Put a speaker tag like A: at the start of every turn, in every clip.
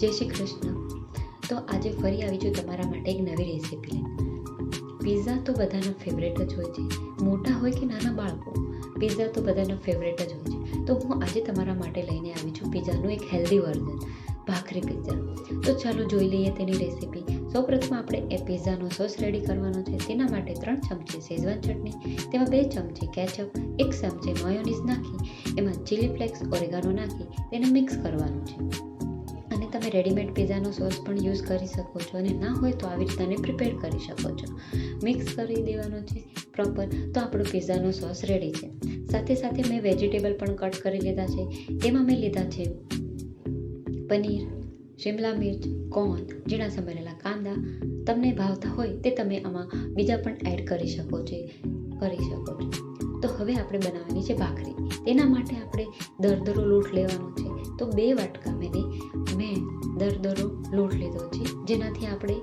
A: જય શ્રી કૃષ્ણ. તો આજે ફરી આવી છું તમારા માટે એક નવી રેસીપી લઈને. પિઝા તો બધાના ફેવરેટ જ હોય છે. મોટા હોય કે નાના બાળકો પિઝા તો બધાના ફેવરેટ જ હોય છે. તો હું આજે તમારા માટે લઈને આવી છું પિઝાનું એક હેલ્ધી વર્ઝન ભાખરી પીઝા તો ચાલો જોઈ લઈએ તેની રેસીપી. સૌપ્રથમ આપણે એ પિઝાનો સોસ રેડી કરવાનો છે. તેના માટે ત્રણ ચમચી શેઝવાન ચટણી, તેમાં બે ચમચી કેચઅપ એક ચમચી મયોનીઝ નાખી, એમાં ચીલી ફ્લેક્સ ઓરેગાનો નાખી, તેને મિક્સ કરવાનું છે. તમે રેડીમેડ પિઝાનો સોસ પણ યુઝ કરી શકો છો અને ના હોય તો આવી રીતને પ્રિપેર કરી શકો છો. મિક્સ કરી દેવાનો છે પ્રોપર તો આપણો પિઝાનો સોસ રેડી છે. સાથે સાથે મેં વેજીટેબલ પણ કટ કરી લીધા છે. તેમાં મેં લીધા છે પનીર, શિમલા મિર્ચ, કોર્ન, ઝીણા સમારેલા કાંદા. તમને ભાવતા હોય તે તમે આમાં બીજા પણ એડ કરી શકો છો, કરી શકો છો. તો હવે આપણે બનાવવાની છે ભાખરી. તેના માટે આપણે દરદરો લોટ લેવાનો છે. તો બે વાટકા મેં મેં દરદરો લોટ લીધો છે, જેનાથી આપણે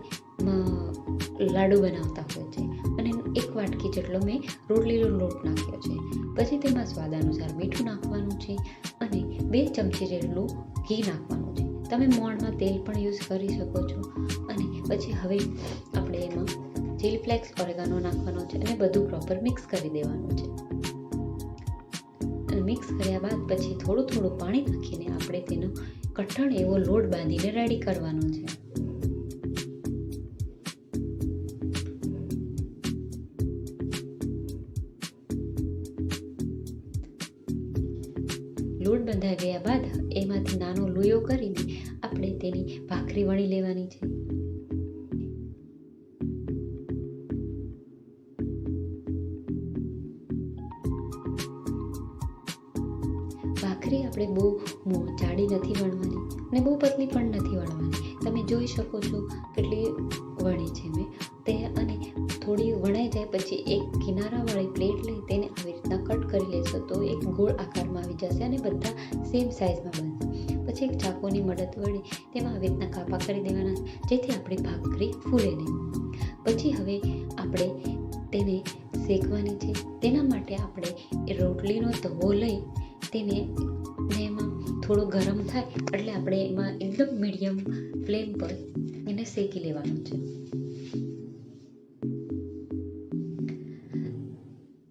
A: લાડુ બનાવતા હોય છે. અને એક વાટકી જેટલો મેં રોટલીનો લોટ નાખ્યો છે. પછી તેમાં સ્વાદ અનુસાર મીઠું નાખવાનું છે અને બે ચમચી જેટલું ઘી નાખવાનું છે. તમે મોણમાં તેલ પણ યુઝ કરી શકો છો. અને પછી હવે આપણે એમાં ચીલી ફ્લેક્સ ઓરેગાનો નાખવાનો છે અને બધું પ્રોપર મિક્સ કરી દેવાનું છે. અને મિક્સ કર્યા બાદ પછી થોડું થોડું પાણી નાખીને આપણે તેનો કઠણ એવો લોટ બાંધીને રેડી કરવાનો છે. લોટ બંધાઈ ગયા બાદ એમાંથી નાનો લુયો કરીને આપણે તેની ભાખરી વણી લેવાની છે. ભાખરી આપણે બહુ જાડી નથી વણવાની અને બહુ પતલી પણ નથી વણવાની. તમે જોઈ શકો છો કેટલી વણી છે મેં. તે અને થોડી વણાઈ જાય પછી એક કિનારાવાળી પ્લેટ લઈ તેને આવી રીતના કટ કરી લેશો તો એક ગોળ આકારમાં આવી જશે અને બધા સેમ સાઇઝમાં બનશે. પછી એક ચાકુની મદદ વડે તેમાં આવી રીતના કાપા કરી દેવાના જેથી આપણી ભાખરી ફૂલે નહીં. પછી હવે આપણે તેને શેકવાની છે. તેના માટે આપણે રોટલીનો તવો લઈ તેને ને એમાં થોડો ગરમ થાય એટલે આપણે એમાં એકદમ મીડિયમ ફ્લેમ પર એને શેકી લેવાનું છે.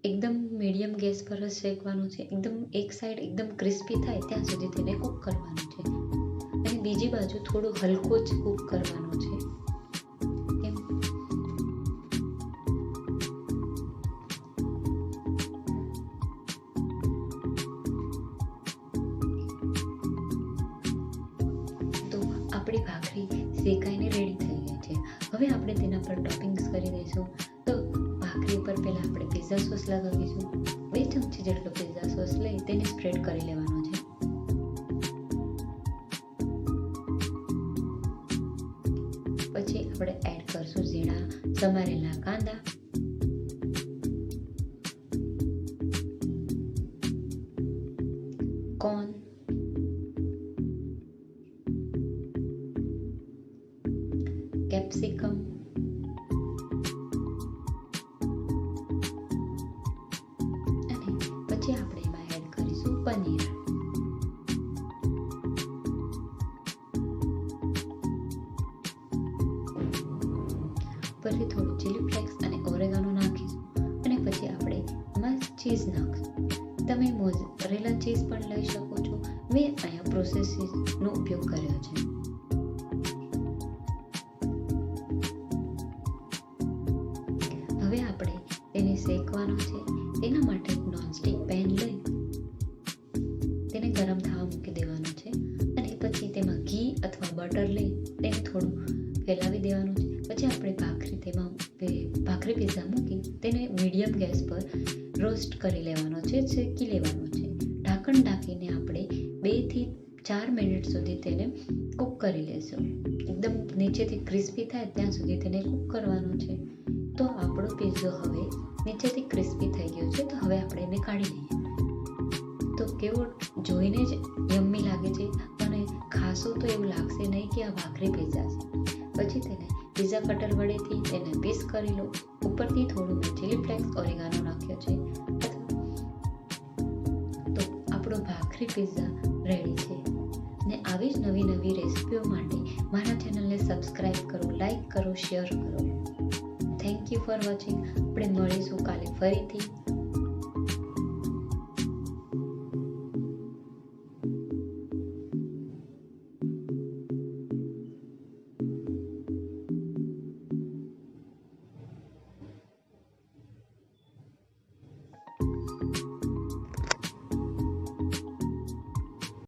A: એકદમ મીડિયમ ગેસ પર જ શેકવાનું છે. એકદમ એક સાઈડ એકદમ ક્રિસ્પી થાય ત્યાં સુધી તેને કૂક કરવાનું છે. અને બીજી બાજુ થોડું હલકો જ કૂક કરવાનું છે. આપણી ભાખરી શેકાઈને રેડી થઈ ગઈ છે. હવે આપણે તેના પર ટોપિંગ્સ કરી દઈશું. તો ભાખરી ઉપર પહેલાં આપણે પિઝા સોસ લગાવીશું. બે ચમચી જેટલો પિઝા સોસ લઈ તેને સ્પ્રેડ કરી લેવાનો છે. પછી આપણે એડ કરશું ઝીણા, સમારેલા કાંદા. કોર્ન કેપ્સિકમ અને પછી આપણે એમાં એડ કરીશું પનીર. પછી થોડું ચીલી ફ્લેક્સ અને ઓરેગાનો નાખીશું. અને પછી આપણે એમાં ચીઝ નાખીશું. તમે મોઝરેલા ચીઝ પણ લઈ શકો છો. મેં અહીંયા પ્રોસેસીસનો ઉપયોગ કર્યો છે. તેને શેકવાનો છે. તેના માટે એક નોનસ્ટિક પેન લઈ તેને ગરમ થવા મૂકી દેવાનું છે અને પછી તેમાં ઘી અથવા બટર લઈ તેને થોડું ફેલાવી દેવાનું છે. પછી આપણે ભાખરી તેમાં ભાખરી પીઝા મૂકી તેને મીડિયમ ગેસ પર રોસ્ટ કરી લેવાનો છે, શેકી લેવાનો છે. ઢાંકણ ઢાંકીને આપણે બેથી ચાર મિનિટ સુધી તેને કૂક કરી લેશું. એકદમ નીચેથી ક્રિસ્પી થાય ત્યાં સુધી તેને કૂક કરવાનું છે. તો આપણો પીઝો હવે નીચેથી ક્રિસ્પી થઈ ગયો છે, તો હવે આપણે એને કાઢી લઈએ. તો કેવો જોઈને જ યમ્મી લાગે છે, અને ખાસો તો એવું લાગશે નહીં કે આ ભાખરી પિઝા છે. પછી તેને પીઝા કટર વડેથી તેને પીસ કરી લો. ઉપરથી થોડું મેં ચીલી ફ્લેક્સ ઓરેગાનો નાખ્યો છે. તો આપણો ભાખરી પિઝા રેડી છે. ને આવી જ નવી નવી રેસીપીઓ માટે મારા ચેનલને સબસ્ક્રાઈબ કરો લાઈક કરો શેર કરો. થેન્ક યુ ફોર વોચિંગ આપણે મળીશું કાલે ફરીથી.